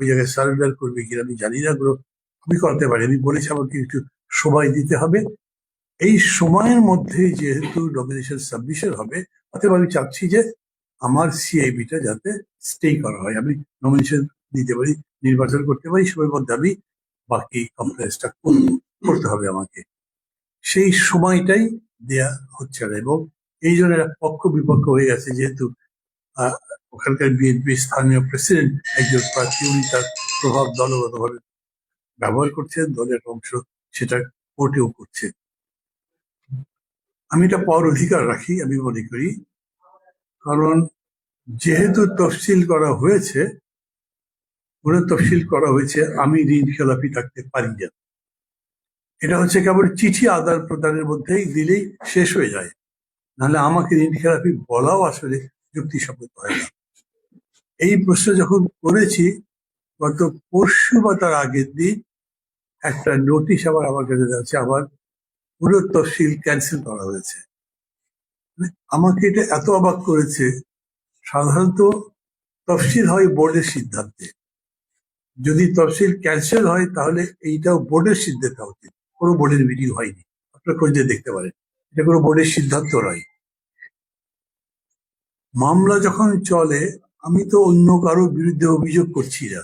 ওই জায়গায় সারেন্ডার করবে কিনা আমি জানি না ওগুলো আমি করতে পারি। আমি বলেছি আমাকে একটু সময় দিতে হবে। এই সময়ের মধ্যে যেহেতু নমিনেশন সাবমিশন হবে, অতএব আমি চাচ্ছি যে আমার সিআইবিটা যাতে স্টে করা হয়। আমি নমিনেশন দিতে পারি, নির্বাচন করতে পারি সময়ের মধ্যে আমি বাকি কমপ্লেন্সটা করতে হবে আমাকে। সেই সময়টাই দেয়া হচ্ছে না এবং এই জন্য পক্ষ বিপক্ষ হয়ে গেছে যেহেতু ওখানকার বিএনপি স্থানীয় প্রেসিডেন্ট একজন প্রার্থী, উনি তার প্রভাব দলগতভাবে ব্যবহার করছেন, দলের অংশ সেটা কোর্টেও করছে। আমি এটা পাওয়ার অধিকার রাখি, আমি মনে করি। কারণ যেহেতু তফসিল করা হয়েছে, পুরো তফসিল করা হয়েছে, আমি ঋণ খেলাপি থাকতে পারি না। এটা হচ্ছে কেবল চিঠি আদান প্রদানের মধ্যেই দিলেই শেষ হয়ে যায়। নাহলে আমাকে ঋণ খেলাপি বলাও আসলে যুক্তিসম্মত হয় না। এই প্রশ্ন যখন করেছি, গত পরশু বা তার আগের দিন একটা নোটিশ আবার আমার কাছে যাচ্ছে, আবার পুরো তফসিল ক্যান্সেল করা হয়েছে। মানে আমাকে এটা এত অবাক করেছে। সাধারণত তফসিল হয় বোর্ডের সিদ্ধান্তে। যদি তফসিল ক্যান্সেল হয়, তাহলে এইটাও বোর্ডের সিদ্ধান্ত উচিত কোনো বোর্ডের মিটিং হয়নি। আপনারা খোঁজে দেখতে পারেন। এটা কোনো বোর্ডের সিদ্ধান্ত নয়। মামলা যখন চলে আমি তো অন্য কারও বিরুদ্ধে অভিযোগ করছি না।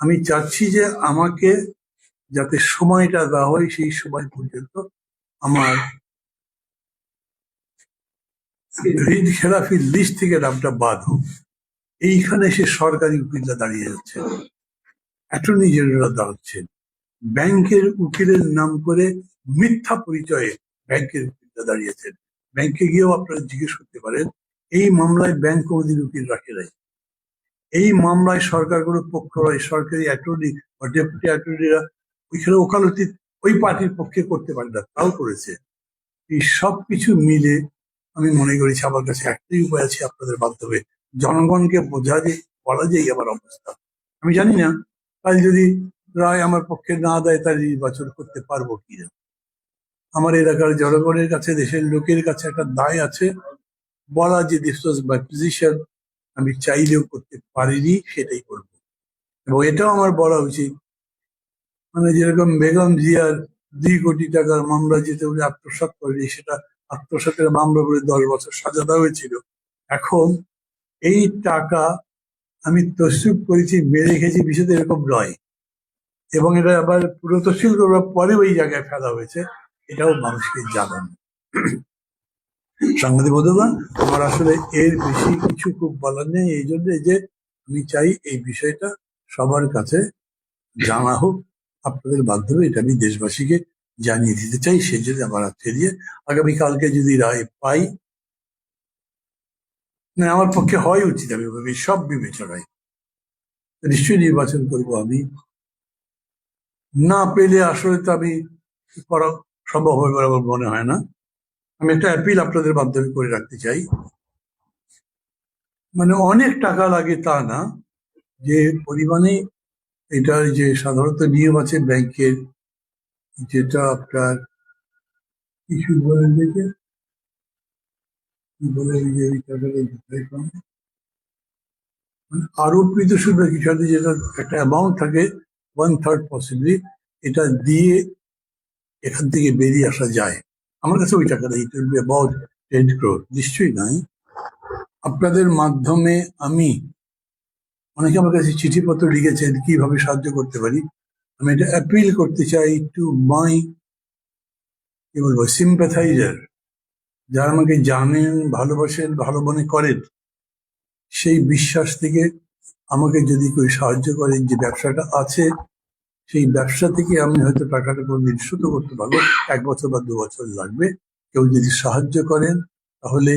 আমি চাচ্ছি যে আমাকে যাতে সময়টা দেওয়া হয় সেই সময় পর্যন্ত আমার ঋণ খেলাফির লিস্ট থেকে নামটা বাদ হোক। এইখানে সে সরকারি উকিলরা দাঁড়িয়ে যাচ্ছে অ্যাটর্নি জেনারেল দাঁড়াচ্ছেন। ব্যাংকের উকিলের নাম করে মিথ্যা পরিচয়ে ব্যাংকের উকিলরা দাঁড়িয়েছেন ব্যাংকে গিয়েও আপনারা জিজ্ঞেস করতে পারেন এই মামলায় ব্যাংক কোনোদিন উকিল রাখে নাই। এই মামলায় সরকার কোনো পক্ষ নয়, সরকারি অ্যাটর্নি বা ডেপুটি অ্যাটর্নিরা ওইখানে ওকালতি ওই পার্টির পক্ষে করতে পারে না, তাও করেছে। এই সব কিছু মিলে আমি মনে করেছি আমার কাছে একটাই উপায় আছে আপনাদের মাধ্যমে, জনগণকে বোঝা যে, বলা যায় আমার অবস্থা। আমি জানি না, কাল যদি রায় আমার পক্ষে না দেয় তার নির্বাচন করতে পারব কিনা। আমার এলাকার জনগণের কাছে, দেশের লোকের কাছে একটা দায় আছে বলা যে দিস ওয়াজ মাই পজিশন আমি চাইলেও করতে পারিনি, সেটাই করব। এবং এটাও আমার বলা উচিত। মানে যেরকম বেগম জিয়ার দুই কোটি টাকার মামলা যেতে উনি আত্মসাৎ করেনি, সেটা আত্মসাতের মামলা বলে দশ বছর সাজা হয়েছিল। এখন এই টাকা আমি তসরুপ করেছি, মেরে রেখেছি বিষয়টা এরকম নয়। এবং এটা আবার পুরো তসিল করার পরে ওই জায়গায় ফেলা হয়েছে, এটাও মানুষকে জানান। সাংবাদিক বন্ধুগণ আমার আসলে এর বেশি কিছু খুব বলার নেই, এই জন্য যে আমি চাই এই বিষয়টা সবার কাছে জানা হোক, আপনাদের মাধ্যমে এটা আমি দেশবাসীকে জানিয়ে দিতে চাই, সেই জন্য আমার আজকে দিয়ে আগামীকালকে যদি রায় পাই, না, আমার পক্ষে হয় উচিত আমি ভাবি, সব বিবেচনায়। নিশ্চয়ই নির্বাচন করব আমি। না পেলে আসলে তো আমি করা সম্ভব হবে বলে আমার মনে হয় না। আমি একটা অ্যাপিল আপনাদের মাধ্যমে করে রাখতে চাই মানে অনেক টাকা লাগে তা না, যে পরিমাণে এটার যে সাধারণত নিয়ম আছে ব্যাংকের, যেটা আপনার কিছু দেখে বলে পান? মানে আরোপিত সুদ কিছু যেটা একটা অ্যামাউন্ট থাকে ওয়ান থার্ড পসিবলি এটা দিয়ে এখান থেকে বেরিয়ে আসা যায় আমার কাছে ওই টাকাটা it will be about ten crore নিশ্চয়ই নয়। আপনাদের মাধ্যমে আমি, অনেকে আমার কাছে চিঠিপত্র লিখেছেন, কীভাবে সাহায্য করতে পারি। আমি এটা অ্যাপিল করতে চাই টু মাই কি বলব সিম্প্যাথাইজার যারা আমাকে জানেন, ভালোবাসেন, ভালো মনে করেন, সেই বিশ্বাস থেকে আমাকে যদি কেউ সাহায্য করেন যে ব্যবসাটা আছে সেই ব্যবসা থেকে আমি হয়তো টাকাটা কোনো নিঃশত করতে পারব। এক বছর বা দু বছর লাগবে। কেউ যদি সাহায্য করেন, তাহলে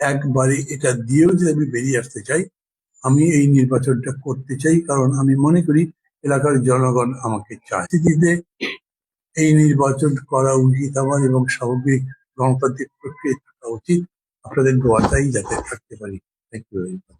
একবারে এটা দিয়েও যদি আমি বেরিয়ে আসতে চাই, আমি এই নির্বাচনটা করতে চাই। কারণ আমি মনে করি, এলাকার জনগণ আমাকে চায় দিতে এই নির্বাচন করা উচিত আমার এবং সামগ্রিক গণতান্ত্রিক প্রক্রিয়া থাকা উচিত। আপনাদের গোয়াটাই যাতে থাকতে পারি। Thank you very much